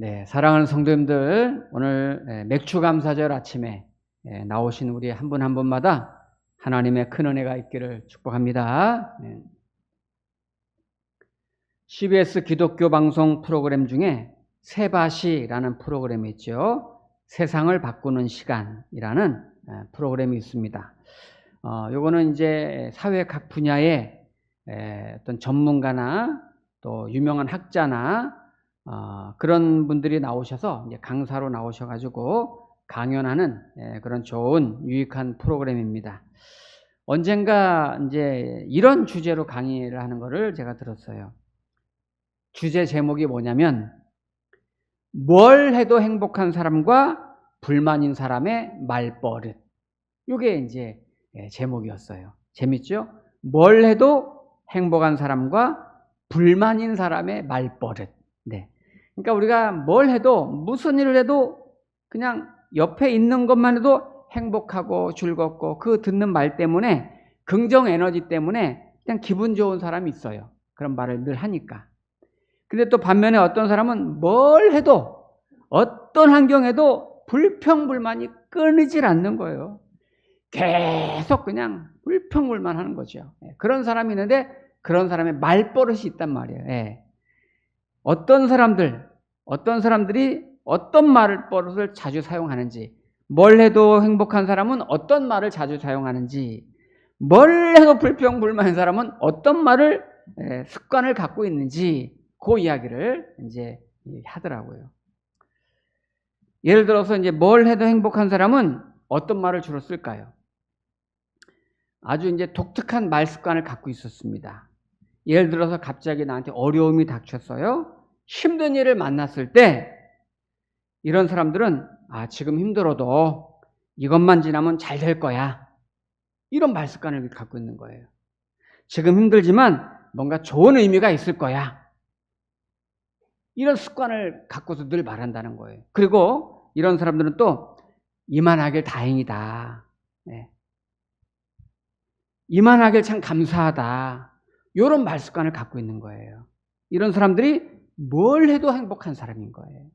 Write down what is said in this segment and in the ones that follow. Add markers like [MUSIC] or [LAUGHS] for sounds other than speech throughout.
네, 사랑하는 성도님들, 오늘 예, 맥주 감사절 아침에 예, 나오신 우리 한분한 분마다 하나님의 큰 은혜가 있기를 축복합니다. 네. CBS 기독교 방송 프로그램 중에 세바시라는 프로그램이 있죠. 세상을 바꾸는 시간이라는 예, 프로그램이 있습니다. 어, 요거는 이제 사회 각 분야의 에, 어떤 전문가나 또 유명한 학자나 어, 그런 분들이 나오셔서 강사로 나오셔가지고 강연하는 예, 그런 좋은 유익한 프로그램입니다. 언젠가 이제 이런 주제로 강의를 하는 것을 제가 들었어요. 주제 제목이 뭐냐면 뭘 해도 행복한 사람과 불만인 사람의 말버릇. 이게 이제 예, 제목이었어요. 재밌죠? 뭘 해도 행복한 사람과 불만인 사람의 말버릇. 네. 그러니까 우리가 뭘 해도 무슨 일을 해도 그냥 옆에 있는 것만 해도 행복하고 즐겁고 그 듣는 말 때문에 긍정 에너지 때문에 그냥 기분 좋은 사람이 있어요. 그런 말을 늘 하니까. 근데 또 반면에 어떤 사람은 뭘 해도 어떤 환경에도 불평불만이 끊이질 않는 거예요. 계속 그냥 불평불만 하는 거죠. 예, 그런 사람이 있는데 그런 사람의 말버릇이 있단 말이에요. 예. 어떤 사람들, 어떤 사람들이 어떤 말버릇을 자주 사용하는지, 뭘 해도 행복한 사람은 어떤 말을 자주 사용하는지, 뭘 해도 불평불만한 사람은 어떤 말을 예, 습관을 갖고 있는지 그 이야기를 이제 하더라고요. 예를 들어서 이제 뭘 해도 행복한 사람은 어떤 말을 주로 쓸까요? 아주 이제 독특한 말 습관을 갖고 있었습니다. 예를 들어서 갑자기 나한테 어려움이 닥쳤어요. 힘든 일을 만났을 때 이런 사람들은 아, 지금 힘들어도 이것만 지나면 잘 될 거야. 이런 말 습관을 갖고 있는 거예요. 지금 힘들지만 뭔가 좋은 의미가 있을 거야. 이런 습관을 갖고서 늘 말한다는 거예요. 그리고 이런 사람들은 또 이만하길 다행이다. 네. 이만하길 참 감사하다. 이런 말 습관을 갖고 있는 거예요. 이런 사람들이 뭘 해도 행복한 사람인 거예요.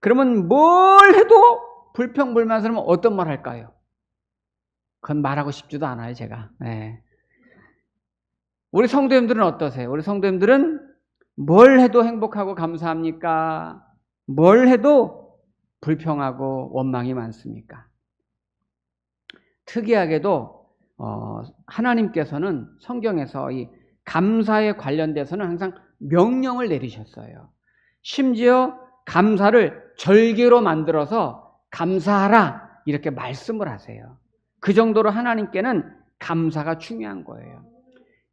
그러면 뭘 해도 불평불만 사람은 어떤 말 할까요? 그건 말하고 싶지도 않아요, 제가. 네. 우리 성도님들은 어떠세요? 우리 성도님들은 뭘 해도 행복하고 감사합니까? 뭘 해도 불평하고 원망이 많습니까? 특이하게도 어, 하나님께서는 성경에서 이 감사에 관련돼서는 항상 명령을 내리셨어요. 심지어 감사를 절기로 만들어서 감사하라 이렇게 말씀을 하세요. 그 정도로 하나님께는 감사가 중요한 거예요.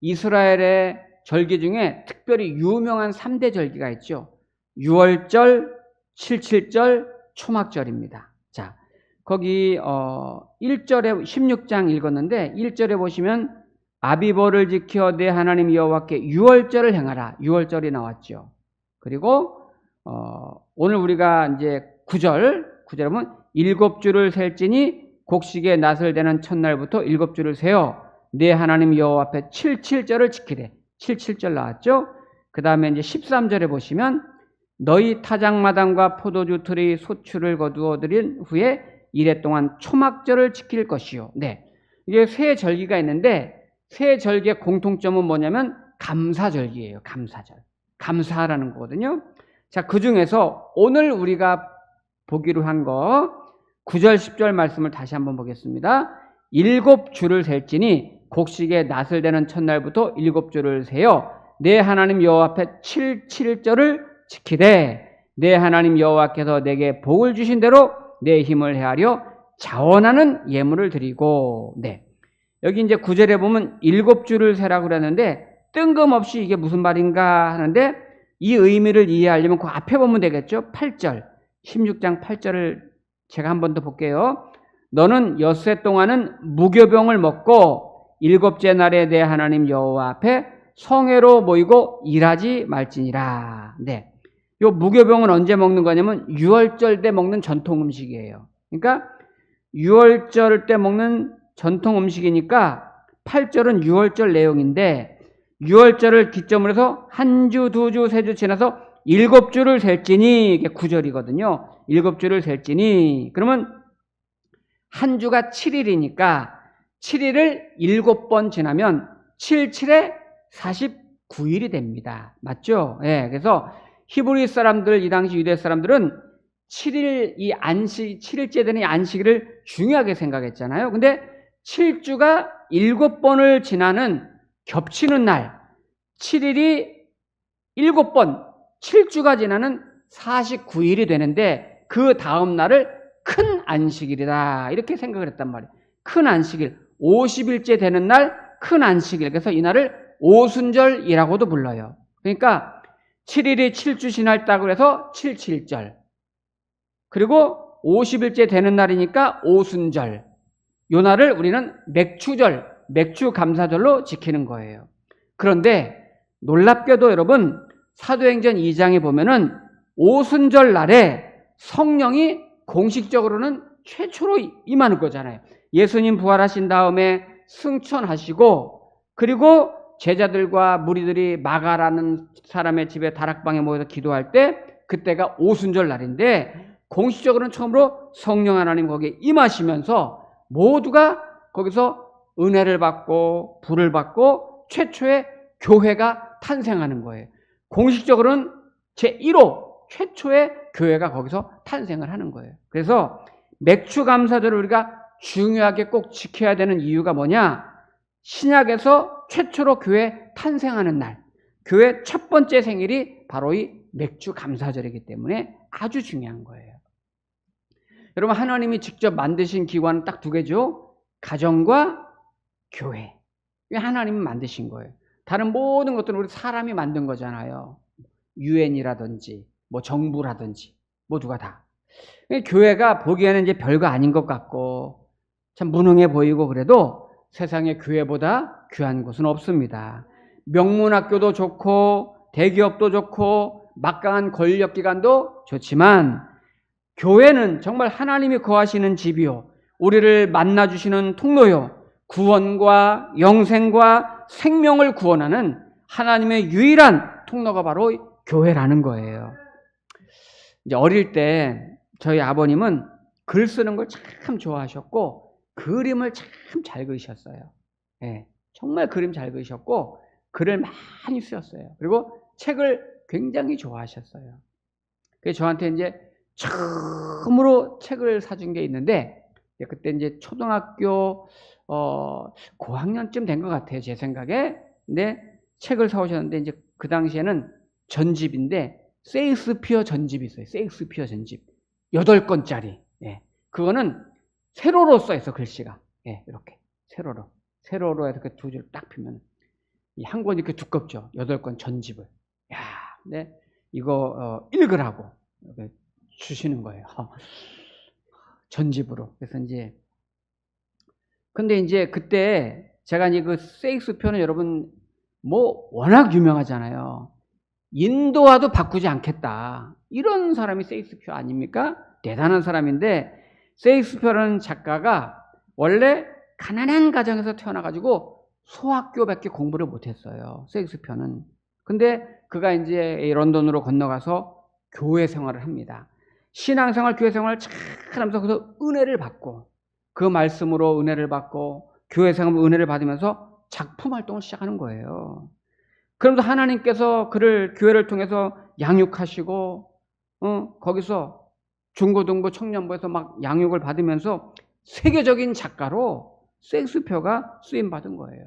이스라엘의 절기 중에 특별히 유명한 3대 절기가 있죠. 6월절, 77절, 초막절입니다. 자, 거기 어 1절에 16장 읽었는데 1절에 보시면 아비보를 지켜 내 하나님 여호와께 6월절을 행하라. 6월절이 나왔죠. 그리고 어 오늘 우리가 이제 9절 9절에 보면 일곱 줄을 셀지니 곡식의 낫을 대는 첫날부터 일곱 줄을 세어 내 하나님 여호와 앞에 77절을 지키래. 77절 나왔죠? 그 다음에 이제 13절에 보시면 너희 타작마당과 포도주 틀의 소출을 거두어 드린 후에 이래 동안 초막절을 지킬 것이요. 네. 이게 세 절기가 있는데 세 절기의 공통점은 뭐냐면 감사절기예요. 감사절. 감사하라는 거거든요. 자, 그 중에서 오늘 우리가 보기로 한 거 9절 10절 말씀을 다시 한번 보겠습니다. 일곱 줄을 셀지니 곡식에 낫을 대는 첫날부터 일곱 줄을 세어 내 하나님 여호와 앞에 7, 7절을 지키되 내 하나님 여호와께서 내게 복을 주신 대로 내 힘을 헤아려 자원하는 예물을 드리고 네. 여기 이제 구절에 보면 일곱 줄을 세라고 그랬는데 뜬금없이 이게 무슨 말인가 하는데 이 의미를 이해하려면 그 앞에 보면 되겠죠. 8절. 16장 8절을 제가 한 번 더 볼게요. 너는 엿새 동안은 무교병을 먹고 일곱째 날에 내 하나님 여호와 앞에 성회로 모이고 일하지 말지니라. 네. 요 무교병은 언제 먹는 거냐면 6월절 때 먹는 전통 음식이에요. 그러니까 6월절 때 먹는 전통 음식이니까 8절은 6월절 내용인데 6월절을 기점으로 해서 한 주, 두 주, 세 주 지나서 일곱 줄을 셀지니 이게 구절이거든요. 일곱 줄을 셀지니 그러면 한 주가 7일이니까 7일을 일곱 번 지나면 7, 7에 49일이 됩니다. 맞죠? 예. 그래서 히브리 사람들 이 당시 유대 사람들은 7일 이 안식 7일째 되는 이 안식일을 중요하게 생각했잖아요. 근데 7주가 일곱 번을 지나는 겹치는 날 7일이 일곱 번 7주가 지나는 49일이 되는데 그 다음 날을 큰 안식일이다. 이렇게 생각을 했단 말이에요. 큰 안식일. 50일째 되는 날 큰 안식일. 그래서 이 날을 오순절이라고도 불러요. 그러니까 7일이 7주 지났다고 해서 77절. 그리고 50일째 되는 날이니까 오순절. 요 날을 우리는 맥추절, 맥추 감사절로 지키는 거예요. 그런데 놀랍게도 여러분 사도행전 2장에 보면은 오순절 날에 성령이 공식적으로는 최초로 임하는 거잖아요. 예수님 부활하신 다음에 승천하시고 그리고 제자들과 무리들이 마가라는 사람의 집에 다락방에 모여서 기도할 때 그때가 오순절 날인데 공식적으로는 처음으로 성령 하나님 거기에 임하시면서 모두가 거기서 은혜를 받고 불을 받고 최초의 교회가 탄생하는 거예요. 공식적으로는 제1호 최초의 교회가 거기서 탄생을 하는 거예요. 그래서 맥주 감사절을 우리가 중요하게 꼭 지켜야 되는 이유가 뭐냐? 신약에서 최초로 교회 탄생하는 날, 교회 첫 번째 생일이 바로 이 맥주 감사절이기 때문에 아주 중요한 거예요. 여러분 하나님이 직접 만드신 기관은 딱 두 개죠. 가정과 교회. 하나님이 만드신 거예요. 다른 모든 것들은 우리 사람이 만든 거잖아요. 유엔이라든지 뭐 정부라든지 모두가 다. 교회가 보기에는 이제 별거 아닌 것 같고 참 무능해 보이고 그래도 세상에 교회보다 귀한 곳은 없습니다. 명문학교도 좋고 대기업도 좋고 막강한 권력기관도 좋지만 교회는 정말 하나님이 거하시는 집이요. 우리를 만나주시는 통로요. 구원과 영생과 생명을 구원하는 하나님의 유일한 통로가 바로 교회라는 거예요. 이제 어릴 때 저희 아버님은 글 쓰는 걸 참 좋아하셨고 그림을 참 잘 그리셨어요. 예, 정말 그림 잘 그리셨고 글을 많이 쓰셨어요. 그리고 책을 굉장히 좋아하셨어요. 그래서 저한테 이제 처음으로 책을 사준 게 있는데 그때 이제 초등학교 어, 고학년쯤 된 것 같아요 제 생각에. 근데 책을 사오셨는데 이제 그 당시에는 전집인데 세익스피어 전집이 있어요. 세익스피어 전집. 8권짜리. 예. 그거는 세로로 써 있어, 글씨가. 예, 이렇게. 세로로. 세로로 이렇게 두 줄 딱 피면 이한 권이 이렇게 두껍죠. 8권 전집을. 야, 근데 이거 어, 읽으라고 주시는 거예요. 전집으로. 그래서 이제 근데 이제 그때 제가 이제 그 세익스피어는 여러분 뭐 워낙 유명하잖아요. 인도와도 바꾸지 않겠다. 이런 사람이 세익스피어 아닙니까? 대단한 사람인데 세익스피어라는 작가가 원래 가난한 가정에서 태어나가지고 소학교밖에 공부를 못했어요. 세익스피어는. 근데 그가 이제 런던으로 건너가서 교회 생활을 합니다. 신앙생활, 교회 생활을 잘 하면서 그래서 은혜를 받고 그 말씀으로 은혜를 받고 교회 생활 은혜를 받으면서 작품 활동을 시작하는 거예요. 그러면서 하나님께서 그를 교회를 통해서 양육하시고 어, 거기서 중고등부 청년부에서 막 양육을 받으면서 세계적인 작가로 셰익스피어가 쓰임 받은 거예요.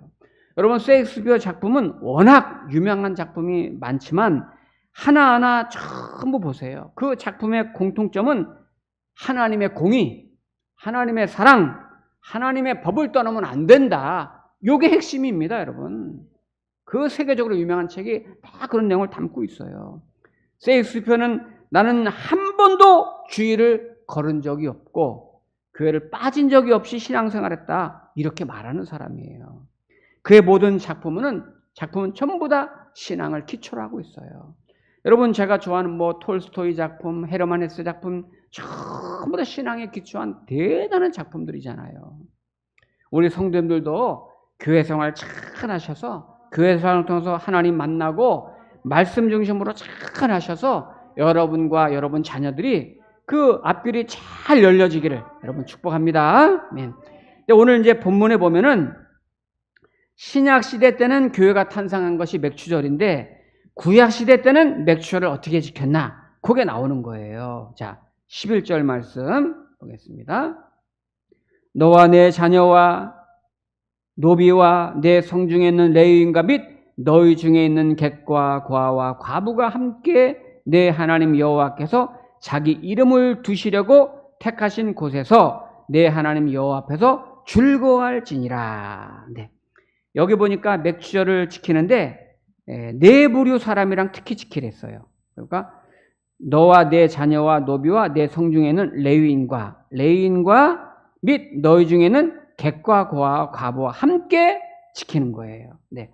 여러분 셰익스피어 작품은 워낙 유명한 작품이 많지만 하나하나 전부 보세요. 그 작품의 공통점은 하나님의 공의, 하나님의 사랑, 하나님의 법을 떠나면 안 된다. 요게 핵심입니다, 여러분. 그 세계적으로 유명한 책이 다 그런 내용을 담고 있어요. 세익스피어는 나는 한 번도 주의를 걸은 적이 없고 교회를 빠진 적이 없이 신앙생활했다 이렇게 말하는 사람이에요. 그의 모든 작품은 작품은 전부 다 신앙을 기초로 하고 있어요. 여러분 제가 좋아하는 뭐 톨스토이 작품, 헤르만 헤스 작품 전부 다 신앙에 기초한 대단한 작품들이잖아요. 우리 성도님들도 교회 생활 잘 하셔서 교회 생활을 통해서 하나님 만나고 말씀 중심으로 잘 하셔서 여러분과 여러분 자녀들이 그 앞길이 잘 열려지기를 여러분 축복합니다. 오늘 이제 본문에 보면은 신약 시대 때는 교회가 탄생한 것이 맥주절인데 구약 시대 때는 맥주절을 어떻게 지켰나? 그게 나오는 거예요. 자, 11절 말씀 보겠습니다. 너와 내 자녀와 노비와 내 성중에 있는 레위인과 및 너희 중에 있는 객과 과와 과부가 함께 내 하나님 여호와께서 자기 이름을 두시려고 택하신 곳에서 내 하나님 여호와 앞에서 즐거워할지니라. 네. 여기 보니까 맥주절을 지키는데 에, 네 부류 사람이랑 특히 지키랬어요. 그러니까 너와 내 자녀와 노비와 내 성중에는 레위인과 레위인과 및 너희 중에는 객과 고와 과부와 함께 지키는 거예요. 네.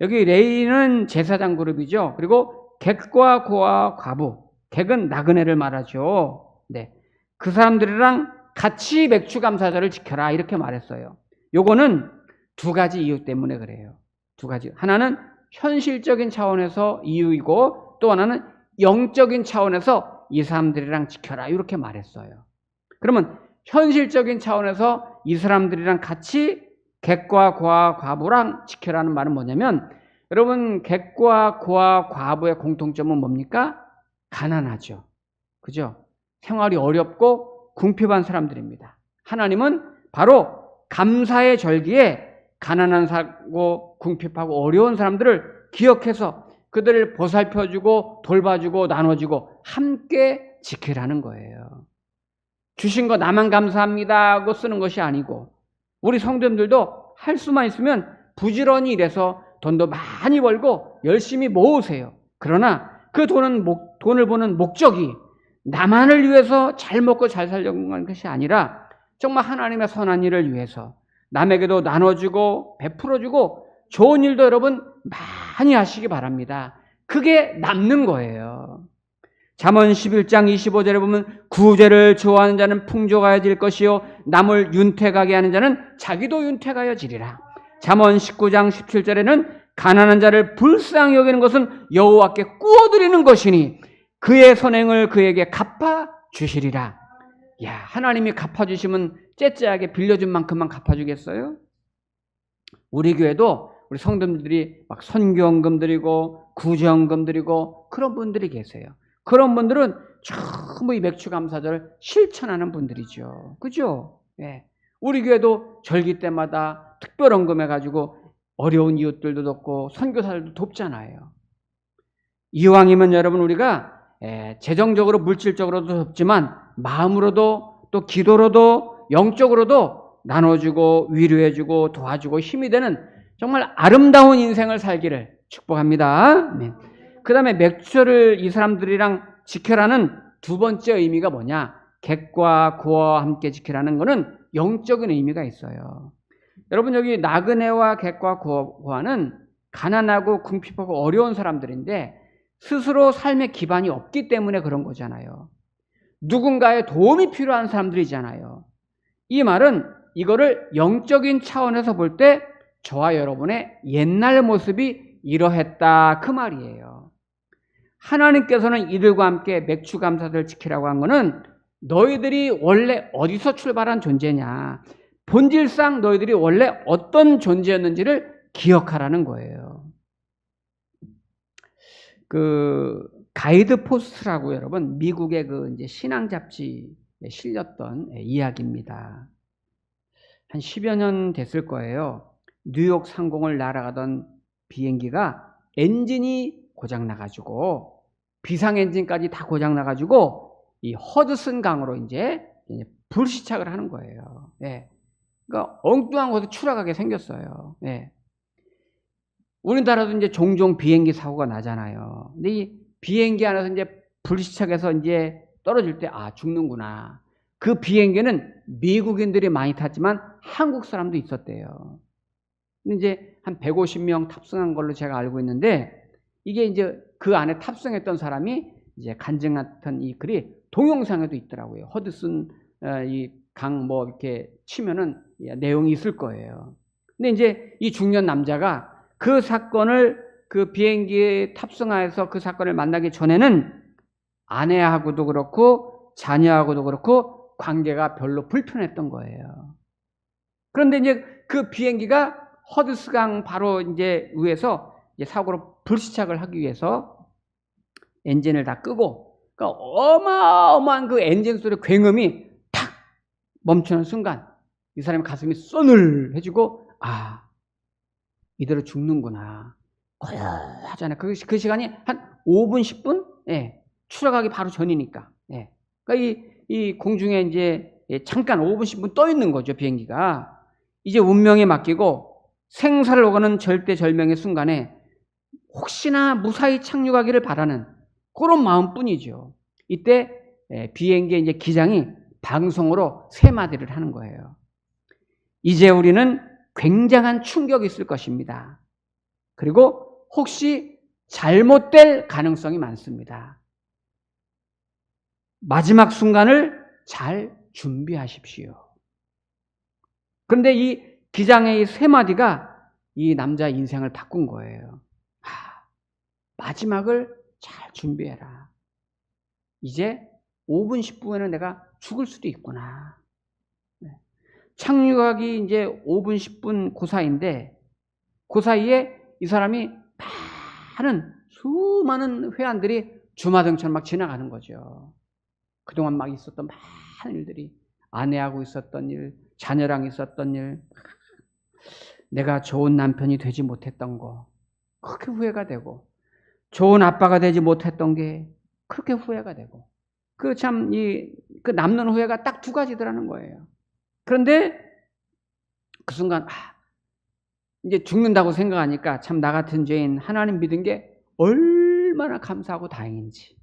여기 레위는 제사장 그룹이죠. 그리고 객과 고와 과부, 객은 나그네를 말하죠. 네. 그 사람들이랑 같이 맥주 감사절을 지켜라 이렇게 말했어요. 요거는 두 가지 이유 때문에 그래요. 두 가지. 하나는 현실적인 차원에서 이유이고 또 하나는 영적인 차원에서 이 사람들이랑 지켜라 이렇게 말했어요. 그러면 현실적인 차원에서 이 사람들이랑 같이 객과 고와 과부랑 지켜라는 말은 뭐냐면 여러분 객과 고와 과부의 공통점은 뭡니까? 가난하죠. 그죠? 생활이 어렵고 궁핍한 사람들입니다. 하나님은 바로 감사의 절기에 가난한 사고 궁핍하고 어려운 사람들을 기억해서 그들을 보살펴주고 돌봐주고 나눠주고 함께 지키라는 거예요. 주신 거 나만 감사합니다 하고 쓰는 것이 아니고 우리 성도님들도 할 수만 있으면 부지런히 일해서 돈도 많이 벌고 열심히 모으세요. 그러나 그 돈은 목, 돈을 버는 목적이 나만을 위해서 잘 먹고 잘 살려고 하는 것이 아니라 정말 하나님의 선한 일을 위해서 남에게도 나눠주고 베풀어주고 좋은 일도 여러분 많이 하시기 바랍니다. 그게 남는 거예요. 잠언 11장 25절에 보면 구제를 좋아하는 자는 풍족하여질 것이요 남을 윤택하게 하는 자는 자기도 윤택하여지리라. 잠언 19장 17절에는 가난한 자를 불쌍히 여기는 것은 여호와께 꾸어드리는 것이니 그의 선행을 그에게 갚아 주시리라. 야, 하나님이 갚아 주시면 째째하게 빌려준 만큼만 갚아 주겠어요? 우리 교회도 우리 성도들이 막 선교원금 드리고 구제원금 드리고 그런 분들이 계세요. 그런 분들은 전부 이 맥주 감사절을 실천하는 분들이죠. 그죠? 예. 우리 교회도 절기 때마다 특별원금 해가지고 어려운 이웃들도 돕고 선교사들도 돕잖아요. 이왕이면 여러분 우리가 예, 재정적으로 물질적으로도 돕지만 마음으로도 또 기도로도 영적으로도 나눠주고 위로해주고 도와주고 힘이 되는 정말 아름다운 인생을 살기를 축복합니다. 네. 그 다음에 맥주를 이 사람들이랑 지켜라는 두 번째 의미가 뭐냐? 객과 구와 함께 지켜라는 것은 영적인 의미가 있어요. 여러분 여기 나그네와 객과 구와는 가난하고 궁핍하고 어려운 사람들인데 스스로 삶의 기반이 없기 때문에 그런 거잖아요. 누군가의 도움이 필요한 사람들이잖아요. 이 말은 이거를 영적인 차원에서 볼 때 저와 여러분의 옛날 모습이 이러했다 그 말이에요. 하나님께서는 이들과 함께 맥주 감사를 지키라고 한 것은 너희들이 원래 어디서 출발한 존재냐. 본질상 너희들이 원래 어떤 존재였는지를 기억하라는 거예요. 그 가이드 포스트라고 여러분 미국의 그 이제 신앙 잡지에 실렸던 이야기입니다. 한 10여 년 됐을 거예요. 뉴욕 상공을 날아가던 비행기가 엔진이 고장 나가지고 비상 엔진까지 다 고장 나가지고 이 허드슨 강으로 이제 불시착을 하는 거예요. 예. 그러니까 엉뚱한 곳에 추락하게 생겼어요. 예. 우리나라도 이제 종종 비행기 사고가 나잖아요. 근데 이 비행기 안에서 이제 불시착해서 이제 떨어질 때, 아, 죽는구나. 그 비행기는 미국인들이 많이 탔지만 한국 사람도 있었대요. 근데 이제 한 150명 탑승한 걸로 제가 알고 있는데 이게 이제 그 안에 탑승했던 사람이 이제 간증 같은 이 글이 동영상에도 있더라고요. 허드슨 어, 이강 뭐 이렇게 치면은 내용이 있을 거예요. 근데 이제 이 중년 남자가 그 사건을 그 비행기에 탑승하여서 그 사건을 만나기 전에는 아내하고도 그렇고 자녀하고도 그렇고 관계가 별로 불편했던 거예요. 그런데 이제 그 비행기가 허드스강 바로 이제 위에서 이제 사고로 불시착을 하기 위해서 엔진을 다 끄고 그러니까 어마어마한 그 엔진 소리 굉음이 탁 멈추는 순간 이 사람의 가슴이 써늘해지고 아 이대로 죽는구나 고요하잖아요. 그, 그 시간이 한 5분 10분 예, 추락하기 바로 전이니까 예. 그러니까 이, 이 공중에 이제 예, 잠깐 5분 10분 떠 있는 거죠 비행기가 이제 운명에 맡기고 생사를 오가는 절대절명의 순간에 혹시나 무사히 착륙하기를 바라는 그런 마음뿐이죠. 이때 예, 비행기의 이제 기장이 방송으로 세 마디를 하는 거예요. 이제 우리는 굉장한 충격이 있을 것입니다. 그리고 혹시 잘못될 가능성이 많습니다. 마지막 순간을 잘 준비하십시오. 그런데 이 기장의 이 세 마디가 이 남자 인생을 바꾼 거예요. 아, 마지막을 잘 준비해라. 이제 5분, 10분에는 내가 죽을 수도 있구나. 네. 착륙하기 이제 5분, 10분 그 사이인데, 그 사이에 이 사람이 많은, 수많은 회원들이 주마등처럼 막 지나가는 거죠. 그동안 막 있었던 많은 일들이, 아내하고 있었던 일, 자녀랑 있었던 일, [LAUGHS] 내가 좋은 남편이 되지 못했던 거, 그렇게 후회가 되고, 좋은 아빠가 되지 못했던 게 그렇게 후회가 되고, 그 참, 이, 그 남는 후회가 딱 두 가지더라는 거예요. 그런데 그 순간, 아, 이제 죽는다고 생각하니까 참 나 같은 죄인 하나님 믿은 게 얼마나 감사하고 다행인지.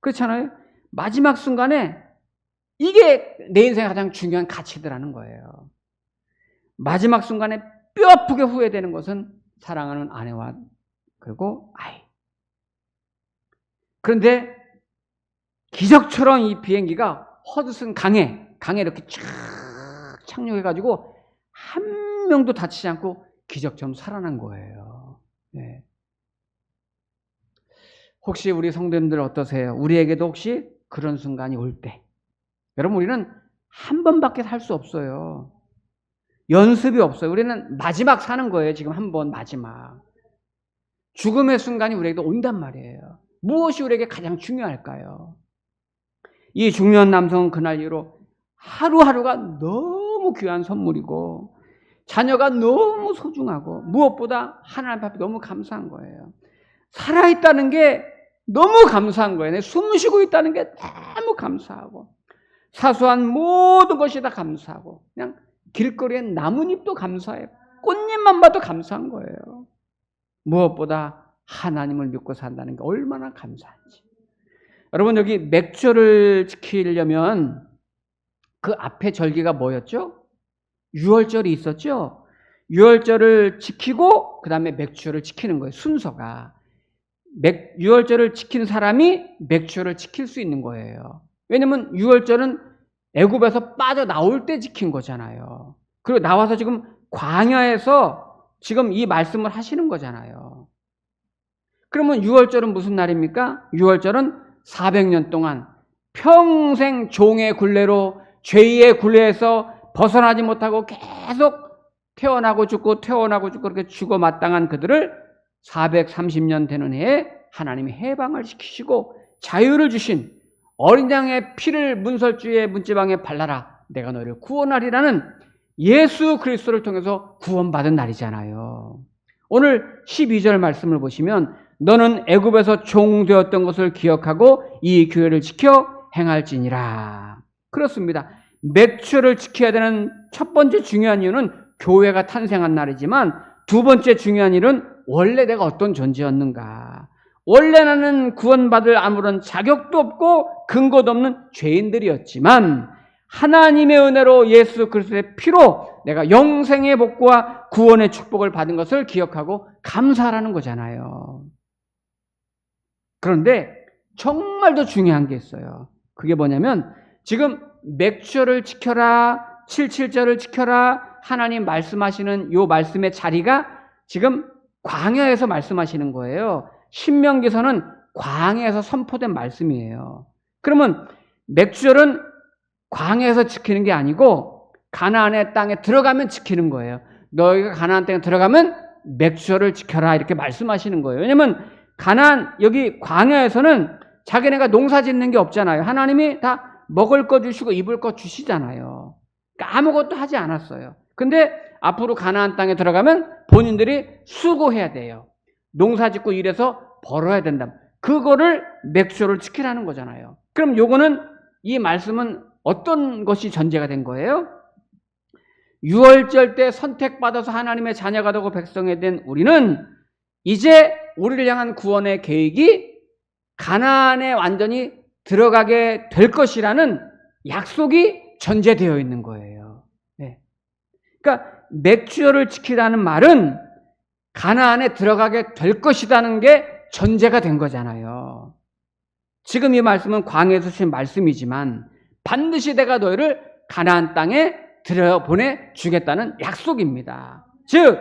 그렇잖아요? 마지막 순간에 이게 내 인생의 가장 중요한 가치더라는 거예요. 마지막 순간에 뼈 아프게 후회되는 것은 사랑하는 아내와 그리고 아이. 그런데 기적처럼 이 비행기가 허드슨 강에, 강에 이렇게 쫙 착륙해가지고 한 명도 다치지 않고 기적처럼 살아난 거예요. 네. 혹시 우리 성도님들 어떠세요? 우리에게도 혹시 그런 순간이 올 때. 여러분, 우리는 한 번밖에 살 수 없어요. 연습이 없어요. 우리는 마지막 사는 거예요. 지금 한 번 마지막. 죽음의 순간이 우리에게도 온단 말이에요. 무엇이 우리에게 가장 중요할까요? 이 중년 남성은 그날 이후로 하루하루가 너무 귀한 선물이고 자녀가 너무 소중하고 무엇보다 하나님 앞에 너무 감사한 거예요. 살아있다는 게 너무 감사한 거예요. 숨 쉬고 있다는 게 너무 감사하고 사소한 모든 것이 다 감사하고 그냥 길거리에 나뭇잎도 감사해요. 꽃잎만 봐도 감사한 거예요. 무엇보다 하나님을 믿고 산다는 게 얼마나 감사한지. 여러분 여기 맥주를 지키려면 그 앞에 절기가 뭐였죠? 유월절이 있었죠? 유월절을 지키고 그 다음에 맥주를 지키는 거예요. 순서가. 맥, 유월절을 지킨 사람이 맥주를 지킬 수 있는 거예요. 왜냐면 유월절은 애굽에서 빠져나올 때 지킨 거잖아요. 그리고 나와서 지금 광야에서 지금 이 말씀을 하시는 거잖아요. 그러면 유월절은 무슨 날입니까? 유월절은 400년 동안 평생 종의 굴레로 죄의 굴레에서 벗어나지 못하고 계속 태어나고 죽고 태어나고 죽고 그렇게 죽어 마땅한 그들을 430년 되는 해에 하나님이 해방을 시키시고 자유를 주신 어린 양의 피를 문설주의 문지방에 발라라 내가 너를 구원하리라는 예수 그리스도를 통해서 구원받은 날이잖아요. 오늘 12절 말씀을 보시면 너는 애굽에서 종되었던 것을 기억하고 이 교회를 지켜 행할지니라. 그렇습니다. 맥주를 지켜야 되는 첫 번째 중요한 이유는 교회가 탄생한 날이지만 두 번째 중요한 일은 원래 내가 어떤 존재였는가. 원래 나는 구원받을 아무런 자격도 없고 근거도 없는 죄인들이었지만 하나님의 은혜로 예수 그리스도의 피로 내가 영생의 복과 구원의 축복을 받은 것을 기억하고 감사하라는 거잖아요. 그런데 정말 더 중요한 게 있어요. 그게 뭐냐면 지금 맥주를 지켜라, 77절을 지켜라, 하나님 말씀하시는 요 말씀의 자리가 지금 광야에서 말씀하시는 거예요. 신명기서는 광야에서 선포된 말씀이에요. 그러면 맥주절은 광야에서 지키는 게 아니고 가나안의 땅에 들어가면 지키는 거예요. 너희가 가나안 땅에 들어가면 맥주절을 지켜라 이렇게 말씀하시는 거예요. 왜냐면 가나안 여기 광야에서는 자기네가 농사 짓는 게 없잖아요. 하나님이 다 먹을 거 주시고 입을 거 주시잖아요. 그러니까 아무것도 하지 않았어요. 근데 앞으로 가나안 땅에 들어가면 본인들이 수고해야 돼요. 농사 짓고 일해서 벌어야 된다. 그거를 맥주를 지키라는 거잖아요. 그럼 요거는 이 말씀은 어떤 것이 전제가 된 거예요? 6월절 때 선택받아서 하나님의 자녀가 되고 백성이 된 우리는 이제 우리를 향한 구원의 계획이 가나안에 완전히 들어가게 될 것이라는 약속이 전제되어 있는 거예요. 네. 그러니까 맥주를 지키라는 말은 가나안에 들어가게 될 것이라는 게 전제가 된 거잖아요. 지금 이 말씀은 광해에서 주신 말씀이지만 반드시 내가 너희를 가나안 땅에 들여보내 주겠다는 약속입니다. 즉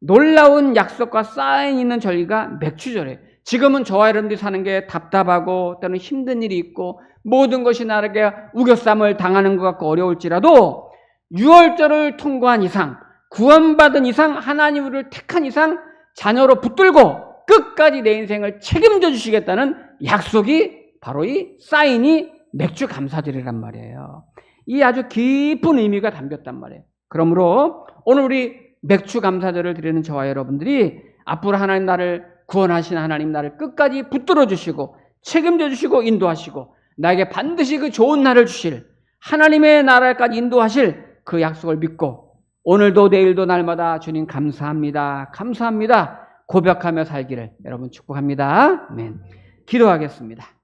놀라운 약속과 쌓인 있는 절기가 맥주절이에요. 지금은 저와 여러분들이 사는 게 답답하고 또는 힘든 일이 있고 모든 것이 나에게 우겨쌈을 당하는 것 같고 어려울지라도 6월절을 통과한 이상 구원받은 이상 하나님 우리를 택한 이상 자녀로 붙들고 끝까지 내 인생을 책임져 주시겠다는 약속이 바로 이 사인이 맥주 감사절이란 말이에요. 이 아주 깊은 의미가 담겼단 말이에요. 그러므로 오늘 우리 맥주 감사절을 드리는 저와 여러분들이 앞으로 하나님 나를 구원하신 하나님 나를 끝까지 붙들어 주시고 책임져 주시고 인도하시고 나에게 반드시 그 좋은 날을 주실 하나님의 나라까지 인도하실 그 약속을 믿고 오늘도 내일도 날마다 주님 감사합니다. 감사합니다. 고백하며 살기를 여러분 축복합니다. 아멘. 기도하겠습니다.